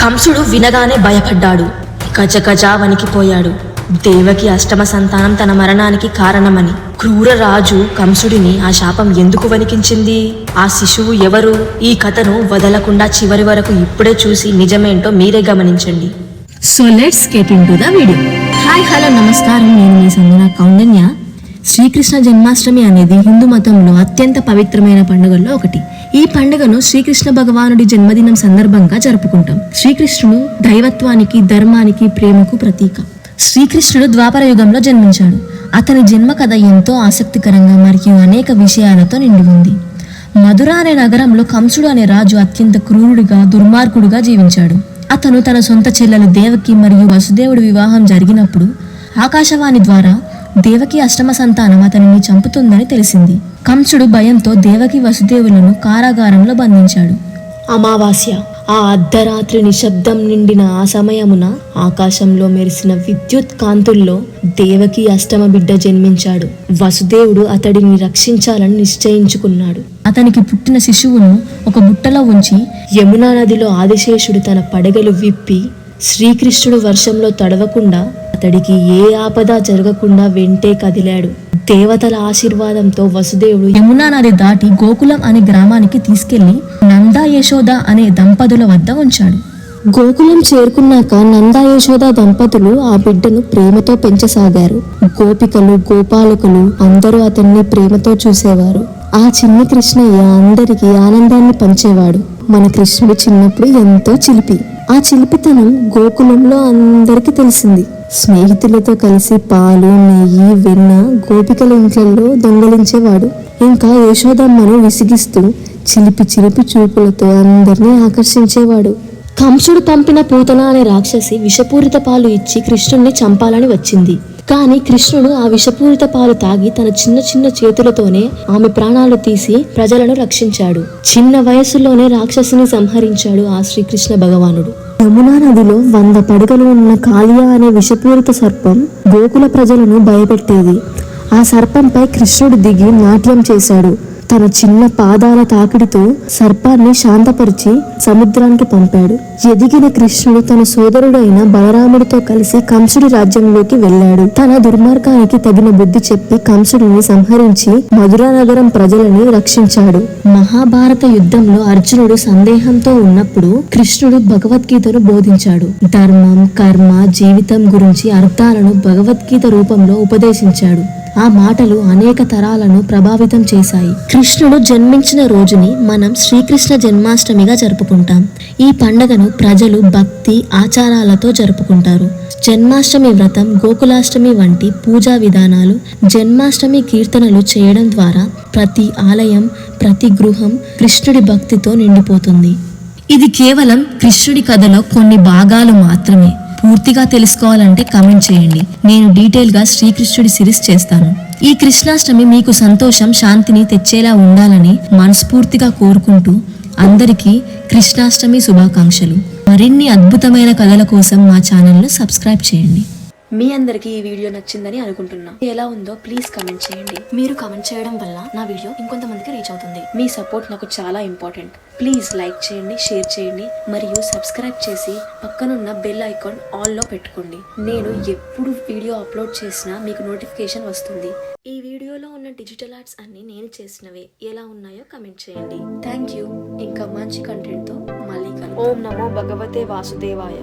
కంసుడు వినగానే భయపడ్డాడు. గజగజ వణికిపోయాడు. దేవకి అష్టమ సంతానం తన మరణానికి కారణమని. క్రూర రాజు కంసుడిని ఆ శాపం ఎందుకు వణికించింది? ఆ శిశువు ఎవరు? ఈ కథను వదలకుండా చివరి వరకు ఇప్పుడే చూసి నిజమేంటో మీరే గమనించండి. So let's get in to the video hi hello నమస్కారం. నేను మీ సంజన కౌండన్య. శ్రీకృష్ణ జన్మాష్టమి అనేది హిందూ మతంలో అత్యంత పవిత్రమైన పండుగల్లో ఒకటి. ఈ పండుగను శ్రీకృష్ణ భగవానుడి జన్మదినం సందర్భంగా జరుపుకుంటాం. శ్రీకృష్ణుడు దైవత్వానికి ధర్మానికి ప్రేమకు ప్రతీక. శ్రీకృష్ణుడు ద్వాపర యుగంలో జన్మించాడు. అతని జన్మ కథ ఎంతో ఆసక్తికరంగా మరియు అనేక విషయాలతో నిండి ఉంది. మధుర అనే నగరంలో కంసుడు అనే రాజు అత్యంత క్రూరుడిగా దుర్మార్గుడుగా జీవించాడు. అతను తన సొంత చెల్లెలు దేవకి మరియు వసుదేవుడి వివాహం జరిగినప్పుడు ఆకాశవాణి ద్వారా దేవకి అష్టమ సంతానం అతనిని చంపుతుందని తెలిసింది. కంసుడు భయంతో దేవకి వసుదేవులను కారాగారంలో బంధించాడు. అమావాస్య ఆ అర్ధరాత్రి నిశ్శబ్దం నిండిన ఆ సమయమున ఆకాశంలో మెరిసిన విద్యుత్ కాంతుల్లో దేవకి అష్టమ బిడ్డ జన్మించాడు. వసుదేవుడు అతడిని రక్షించాలని నిశ్చయించుకున్నాడు. అతనికి పుట్టిన శిశువును ఒక బుట్టలో ఉంచి యమునా నదిలో ఆదిశేషుడు తన పడగలు విప్పి శ్రీకృష్ణుడు వర్షంలో తడవకుండా అతడికి ఏ ఆపద జరగకుండా వెంటే కదిలాడు. దేవతల ఆశీర్వాదంతో వసుదేవుడు యమునా నది దాటి గోకులం అనే గ్రామానికి తీసుకెళ్ళి నందా యశోద అనే దంపతుల వద్ద ఉంచాడు. గోకులం చేరుకున్నాక నందా యశోద దంపతులు ఆ బిడ్డను ప్రేమతో పెంచసాగారు. గోపికలు గోపాలకులు అందరూ అతన్ని ప్రేమతో చూసేవారు. ఆ చిన్న కృష్ణయ్య అందరికీ ఆనందాన్ని పంచేవాడు. మన కృష్ణుడు చిన్నప్పుడు ఎంతో చిలిపి. ఆ చిలిపితనం గోకులంలో అందరికీ తెలిసింది. స్నేహితులతో కలిసి పాలు నెయ్యి వెన్న గోపికల ఇంట్లలో దొంగలించేవాడు. ఇంకా యశోదమ్మను విసిగిస్తూ చిలిపి చిలిపి చూపులతో అందరినీ ఆకర్షించేవాడు. కంసుడు పంపిన పూతన అనే రాక్షసి విషపూరిత పాలు ఇచ్చి కృష్ణుణ్ణి చంపాలని వచ్చింది. కానీ కృష్ణుడు ఆ విషపూరిత పాలు తాగి తన చిన్న చిన్న చేతులతోనే ఆమె ప్రాణాలు తీసి ప్రజలను రక్షించాడు. చిన్న వయసులోనే రాక్షసిని సంహరించాడు ఆ శ్రీకృష్ణ భగవానుడు. యమునా నదిలో వంద పడగలు ఉన్న కాళియా అనే విషపూరిత సర్పం గోకుల ప్రజలను భయపెట్టేది. ఆ సర్పంపై కృష్ణుడు దిగి నాట్యం చేశాడు. తన చిన్న పాదాల తాకిడితో సర్పాన్ని శాంతపరిచి సముద్రానికి పంపాడు. ఎదిగిన కృష్ణుడు తన సోదరుడైన బలరాముడితో కలిసి కంసుడి రాజ్యంలోకి వెళ్ళాడు. తన దుర్మార్గానికి తగిన బుద్ధి చెప్పి కంసుడిని సంహరించి మధురా నగరం ప్రజలని రక్షించాడు. మహాభారత యుద్ధంలో అర్జునుడు సందేహంతో ఉన్నప్పుడు కృష్ణుడు భగవద్గీతను బోధించాడు. ధర్మం కర్మ జీవితం గురించి అర్థాలను భగవద్గీత రూపంలో ఉపదేశించాడు. ఆ మాటలు అనేక తరాలను ప్రభావితం చేశాయి. కృష్ణుడు జన్మించిన రోజుని మనం శ్రీకృష్ణ జన్మాష్టమిగా జరుపుకుంటాం. ఈ పండగను ప్రజలు భక్తి ఆచారాలతో జరుపుకుంటారు. జన్మాష్టమి వ్రతం గోకులాష్టమి వంటి పూజా విధానాలు జన్మాష్టమి కీర్తనలు చేయడం ద్వారా ప్రతి ఆలయం ప్రతి గృహం కృష్ణుడి భక్తితో నిండిపోతుంది. ఇది కేవలం కృష్ణుడి కథలో కొన్ని భాగాలు మాత్రమే. పూర్తిగా తెలుసుకోవాలంటే కమెంట్ చేయండి. నేను డీటెయిల్గా శ్రీకృష్ణుడి సిరీస్ చేస్తాను. ఈ కృష్ణాష్టమి మీకు సంతోషం శాంతిని తెచ్చేలా ఉండాలని మనస్ఫూర్తిగా కోరుకుంటూ అందరికీ కృష్ణాష్టమి శుభాకాంక్షలు. మరిన్ని అద్భుతమైన కథల కోసం మా ఛానల్ను సబ్స్క్రైబ్ చేయండి. మీ అందరికీ ఈ వీడియో నచ్చిందని అనుకుంటున్నా. ఎలా ఉందో ప్లీజ్ కమెంట్ చేయండి. మీరు కమెంట్ చేయడం వల్ల నా వీడియో ఇంకొంతమందికి రీచ్ అవుతుంది. మీ సపోర్ట్ నాకు చాలా ఇంపార్టెంట్ ప్లీజ్ లైక్ చేయండి షేర్ చేయండి మరియు సబ్స్క్రైబ్ చేసి పక్కనున్న బెల్ ఐకాన్ ఆల్లో పెట్టుకోండి. నేను ఎప్పుడు వీడియో అప్లోడ్ చేసినా మీకు నోటిఫికేషన్ వస్తుంది. ఈ వీడియోలో ఉన్న డిజిటల్ ఆర్ట్స్ అన్ని నేను చేసినవే. ఎలా ఉన్నాయో కమెంట్ చేయండి. థ్యాంక్ యూ ఇంకా మంచి కంటెంట్తో మళ్ళీ ఓం నమో భగవతే వాసుదేవాయ.